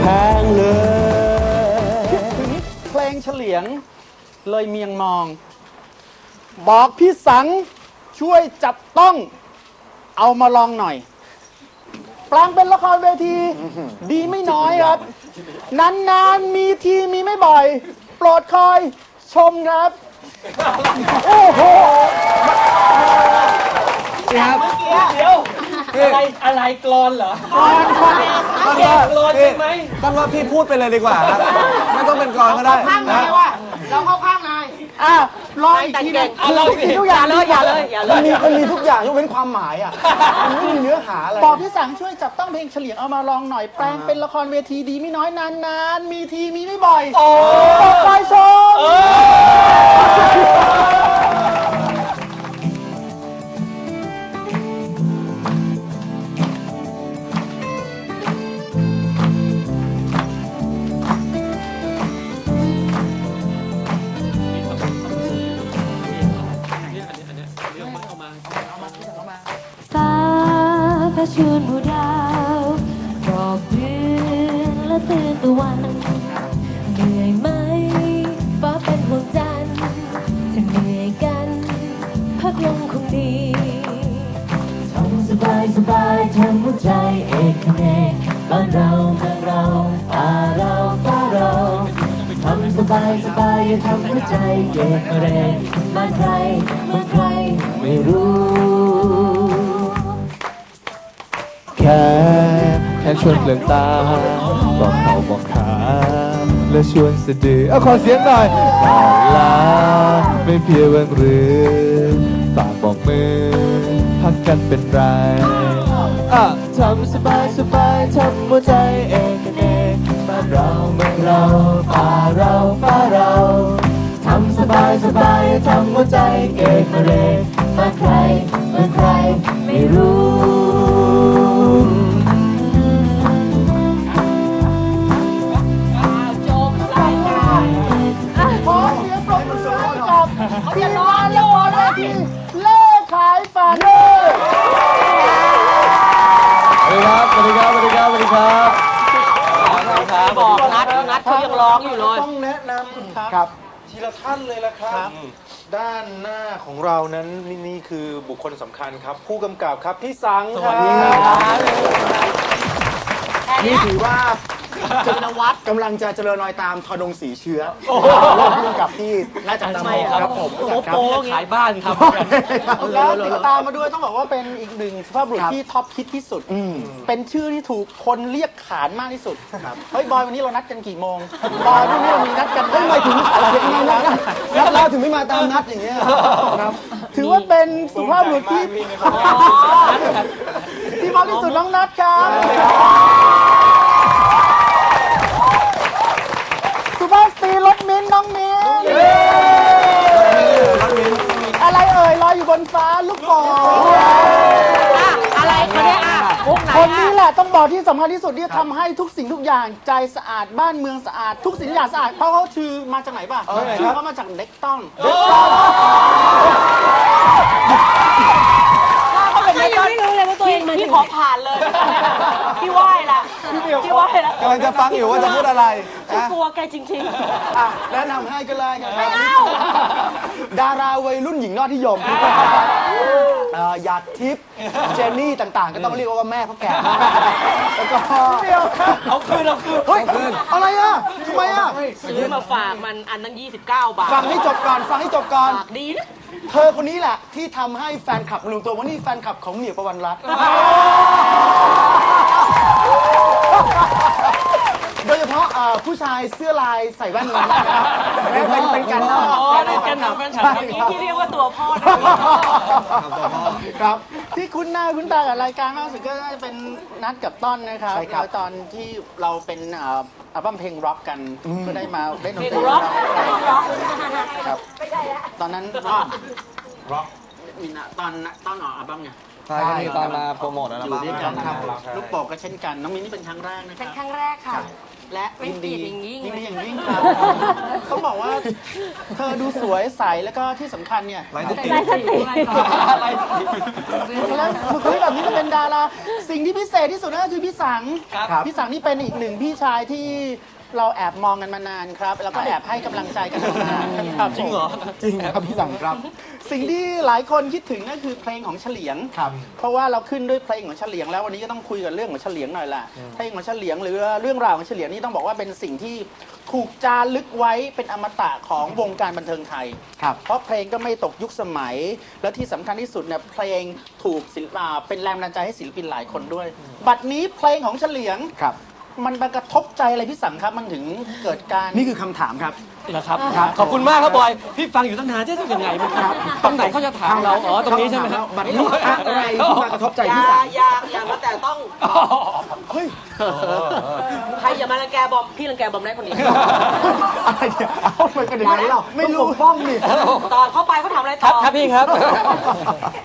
แพงเลยเพลงเฉลียงเลยเมียงมอง บอกพี่สังช่วยจับต้อง เอามาลองหน่อยปลางเป็นละครเวที ดีไม่น้อยครับ นานนานมีทีมีไม่บ่อย โปรดคอยชมครับ โอ้โหครับ อะไรอะไรกรอนเหรอต้นแกว่ากรอนใช่ไหมต้นว่าพี่พูดไปเลยดีกว่าครับไม่ต้องเป็นกรอนก็ได้ข้างนานะยว่ะเราเข้าข้างนายอะรออีกทีหนึงอะเราสิทุกอย่างเลยอย่าเลยอย่าเลมันยมีมันมีทุกอย่างยกเว้นความหมายอะมันไม่มีเนื้อหาอะไรบอกพี่สังช่วยจับต้องเพลงเฉลียงเอามาลองหน่อยแปลงเป็นละครเวทีดีไม่น้อยนานๆมีทีมีไม่บ่อยโอ้โปรดคอยชม ชวนผู้ดาวบอกเดือนและเตือนตะวันเหนื่อยไหมฟ้าเป็นห่วงจันทร์เหนื่อยกัน พักลงคงดีทำสบายสบายทำหัวใจเอกเนกบ้านเราเมืองเราป่าเราฟ้าเราทำสบายสบายอย่าทำหัวใจเกเรบ้านใครเมืองใครไม่รู้ แค่ชวนเปลืองตา บอกเขาบอกขาและชวนสะดือเอาขอเสียงหน่อยก่อนลาไม่เพียงวันหรือฝากบอกมือพักกันเป็นไรอะทำสบายสบายทำหัวใจเองกันเองบ้านเราเมืองเราป่าเราฟ้าเราทำสบายสบายทำหัวใจเกกเร เวทีเล่ขายฝันสวัสดีครับ สวัสดีครับ สวัสดีครับ สวัสดีครับบอกนัดนัดเขายังร้องอยู่เลย ต้องแนะนำครับ ทีละท่านเลยละครับ ด้านหน้าของเรานั้นนี่นี่คือบุคคลสำคัญครับ ผู้กำกับครับพี่สังครับนี่ถือว่า จินวัด กำลังจะเจริญรอยตามทอดงสีเชื้อและผู้กำกับที่น่าจะตามองครับผมโอ้โหขายบ้านครับ แล้วติดตามมาด้วยต้องบอกว่าเป็นอีกหนึ่งสุภาพบุรุษครับที่ท็อปคิดที่สุดอืมเป็นชื่อที่ถูกคนเรียกขานมากที่สุดเฮ้ยบอยวันนี้เรานัดกันกี่โมงบอยพรุ่งนี้เรามีนัดกันทำไมถึงอะไรยังไงนะแล้วเราถึงไม่มาตามนัดอย่างเงี้ยครับถือว่าเป็นสุภาพบุรุษที่ที่มากที่สุดน้องนัดครับ รีรถมิ้นท์น้องมิ้นท์อะไรเอ่ยลอยอยู่บนฟ้าลูกโป่งอะไรคนนี้อะมุกไหนคนนี้อะแหละต้องบอกที่สำคัญที่สุดที่ทำให้ทุกสิ่งทุกอย่างใจสะอาดบ้านเมืองสะอาด ทุกสิ่งทุกอย่างสะอาดเพราะเขาชื่อมาจากไหนป่ะชื่อเขามาจากเด็กต้องไม่รู้เลยว่าตัวเองมา พี่ขอผ่านเลย พี่ไหว้ละพี่ไหว้ละกำลังจะฟังอยู่ว่าจะพูดอะไรฉันนะกลัวแกจริงอะแนะนำให้ก็เลยกันครับดาราวัยรุ่นหญิงยอดนิยมเอ่อหยาดทิพย์เจนนี่ต่างๆ ก็ต้องเรียกว่าแม่เพราะแก่มากแล้วก็ๆเอาคืนเอาคืนเฮ้ยอะไรอะ ทำไมอะซื้อมาฝากมันอันนั้น29 บาทฟังให้จบก่อนฟังให้จบก่อน ฝากดีนะ เธอคนนี้แหละที่ทำให้แฟนคลับมารวมตัวว่านี่แฟนคลับของเหมียวประวันรัตน์โดยเฉพาะเอ่อผู้ชายเสื้อลายใส่แว่นนั้นนะครับเป็นเป็นการนำอ๋อนี่แกนำแฟนฉันนี้ที่เรียกว่าตัวพ่อนะ ครับ ที่คุ้นหน้าคุ้นตากับรายการมากสุดก็น่าจะเป็นนัดกับต้นนะครับใช่ครับแล้วตอนที่เราเป็นเอ่ออัลบั้มเพลงร็อกกันก็ได้มาเล่นดนเพลงตรีร็อกครับตอนนั้นร็อกร็อกมีนะตอนตอนออกอัลบั้มไง ใช่ก็มีตอนมาโปรโมทอัลอยู่บั้มด้วยกันคครัรับบลูกโป่งก็เช่นกันน้องมินนี่เป็นครั้งแรกนะคเป็นรับครั้งแรกค่ะ และไม่ยินดีผิดอย่างยิ่ง ยินดีอย่างยิ่งครับต้องบอกว่า เธอดูสวยใสแล้วก็ที่สำคัญเนี่ยไลฟ์สติได้สติแล้วบุคลิกแบบนี้จะเป็นดาราสิ่งที่พิเศษที่สุดนั่นก็คือพี่สังครับ พี่สังนี่เป็นอีกหนึ่งพี่ชายที่เราแอบมองกันมานานครับ แล้วก็แอบให้กำลังใจกันมานานครับจริงเหรอ จริงครับพี่สังครับ สิ่งที่หลายคนคิดถึงก็คือเพลงของเฉลียง ครับ เพราะว่าเราขึ้นด้วยเพลงของเฉลียงแล้ววันนี้ก็ต้องคุยกันเรื่องของเฉลียงหน่อยล่ะเพลงของเฉลียงหรือเรื่องราวของเฉลียงนี่ต้องบอกว่าเป็นสิ่งที่ถูกจารึกไว้เป็นอมตะของวงการบันเทิงไทย ครับเพราะเพลงก็ไม่ตกยุคสมัย และที่สำคัญที่สุดเนี่ยเพลงถูกศิลปะเป็นแรงบันดาลใจให้ศิลปินหลายคนด้วย บัดนี้เพลงของเฉลียง ครับ มันมากระทบใจอะไรพี่สังครับมันถึงเกิดการ นี่คือคำถามครับ เหรอครับขอบคุณมากครับบอย พี่ฟังอยู่ตั้งนานจะยังไงมันครับตรงไหนเขาจะถามเรา อ๋อ ตรงนี้ใช่ไหมครับบัดนี้อะไรที่มากระทบใจอย่าพี่สังอย่าอย่ามาแต่ต้องเฮ้ย ใครอย่ามารังแกบอมพี่รังแกบอมได้คนเดียวอะไรเนี่ยเอาไปกันอย่างนั้นเราไม่รู้ป้องนี่ ตอนเข้าไปเขาทำอะไรคต่รับอครับพี่ครับ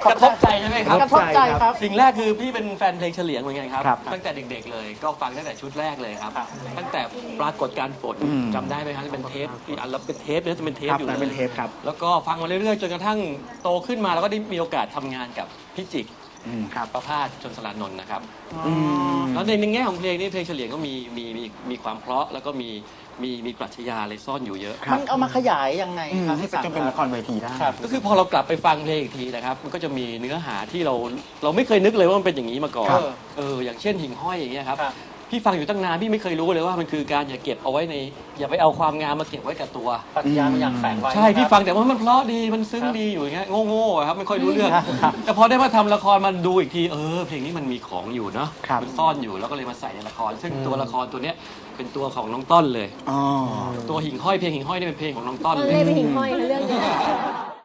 กระทบใจใช่ไหมครับ กระทบใจครับ สิ่งแรกคือพี่เป็นแฟนเพลงเฉลียงเหมือนกันครับ ครับตั้งแต่เด็กๆเลย ก็ฟังตั้งแต่ชุดแรกเลยครับ ตั้งแต่ปรากฏการณ์ฝนจำได้ไหมครับที่เป็นเทปที่อันรับเป็นเทปเนี่ยจะเป็นเทปครับอยู่แต่เลยเป็นเทปครับ แล้วก็ฟังมาเรื่อยๆ จนกระทั่งโตขึ้นมาแล้วก็ได้มีโอกาสทำงานกับพี่จิกอืมครับ ประพาสชนสลานนท์นะครับแล้วในในแง่ของเพลงนี่เพลงเฉลียงก็มีมีมีมีความเพราะแล้วก็มีมีมีปรัชญาอะไรซ่อนอยู่เยอะ ครับ มันเอามาขยายยังไงอืมครับให้พี่สังจนเป็นละครเวทีได้ ครับ ก็คือพอเรากลับไปฟังเพลงอีกทีนะครับ มันก็จะมีเนื้อหาที่เราเราไม่เคยนึกเลยว่ามันเป็นอย่างนี้มาก่อน ครับ เอออย่างเช่นหิ่งห้อยอย่างเงี้ยครับ ครับ พี่ฟังอยู่ตั้งนานพี่ไม่เคยรู้เลยว่ามันคือการอย่าเก็บเอาไว้ใน อย่าไปเอาความงามมาเก็บไว้กับตัว ปรัชญามันอยากแฝงไว้ใช่พี่ครับฟังแต่ว่ามันเพราะดีมันซึ้งดีอยู่อย่างเงี้ยโง่ๆอะครับไม่ค่อยรู้เรื่อง แต่พอได้มาทำละครมันดูอีกทีเออเพลงนี้มันมีของอยู่เนาะครับ มันซ่อนอยู่แล้วก็เลยมาใส่ในละคร ซึ่งตัวละครตัวเนี้ยเป็นตัวของน้องต้นเลย อ๋อ ตัวหิ่งห้อยเพลงหิ่งห้อยนี่เป็นเพลงของน้องต้นมันเลเลย ยไปหิ่งห้อยนะเรื่องนี้